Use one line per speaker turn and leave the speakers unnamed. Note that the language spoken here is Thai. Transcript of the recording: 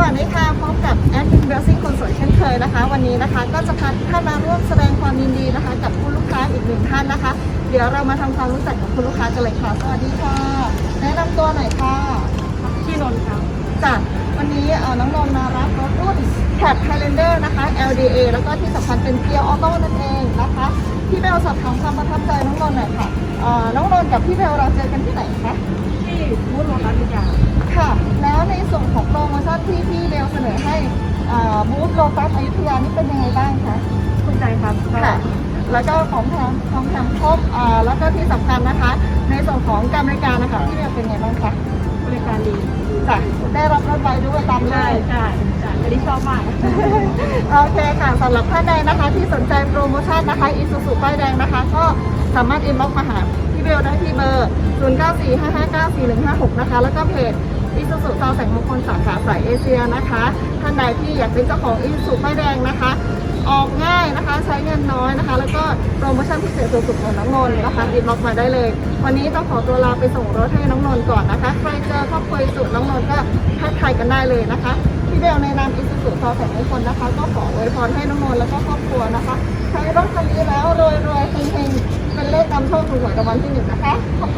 วัสดีค่ะพบกับแอดมินเบลซิ่งคนสวยเช่นเคยนะคะ วันนี้นะคะก็จะพาทุกท่านมาร่วมแสดงความยินดีนะคะ กับคุณลูกค้าอีกหนึ่งท่านนะคะ เดี๋ยวเรามาทำความรู้จักกับคุณลูกค้ากันเลยค่ะ สวัสดีค่ะ แนะนำตัวหน่อยค่ะ
ที่นนท์ครับ
จ้ะวันนี้เอ่อน้องนนท์มารับรถรุ่น Cat Highlander นะคะ LDA แล้วก็ที่สำคัญเป็นเกียร์ออโต้นั่นเองนะคะพี่เบลสอบถามความประทับใจน้องนนท์หน่อยค่ะเอ่อน้องนนท์กับพี่เบลเราเจอกันที่ไหนคะ
ที่มูดโลตัสวิทยา
ค่ะ บูธโลตัสอยุธยานี่เป็นยังไงบ้างคะ
คุณใจครับก็
ค่ะแล้วก็ของแถมของแถมครบอ่าแล้วก็ที่สำคัญนะคะ ในส่วนของการบริการนะคะพี่เบลเป็นไงบ้างคะ
บริการดี
จ้ะได้รับรถไปด้วยตามเล
ใช่
ย
ใช่ใช่อันนี้ชอบมาก
โอเคค่ะสำหรับท่านใดนะคะ ที่สนใจโปรโมชั่นนะคะอีซูซูป้ายแดงนะคะ ก็สามารถอินบ็อกซ์มาหาพี่เบลได้ที่เบอร์ 0945594156 นะคะ แล้วก็เพจ อีซูซูซาวแสงมงคลสาขาสายเอเชียนะคะท่านใดที่อยากเป็นเจ้าของอีซูซูป้ายแดงนะคะ ออกง่ายนะคะใช้เงินน้อยนะคะ แล้วก็โปรโมชั่นพิเศษสุดๆของน้องนนท์นะคะอินบ็อกมาได้เลย วันนี้ต้องขอตัวลาไปส่งรถให้น้องนนท์ก่อนนะคะ ใครเจอครอบครัวสุน้องนนท์ก็ทักทายกันได้เลยนะคะพี่เบลในนามอิสุสุซอแสงมงคลนะคะ ก็ขออวยพรให้น้องนนท์แล้วก็ครอบครัวนะคะใช้รถคันนี้แล้วรวยรวยๆเฮงๆเป็นเลขนำโชคถูกหวยรางวัลที่หนึ่งนะคะขอบคุณค่ะ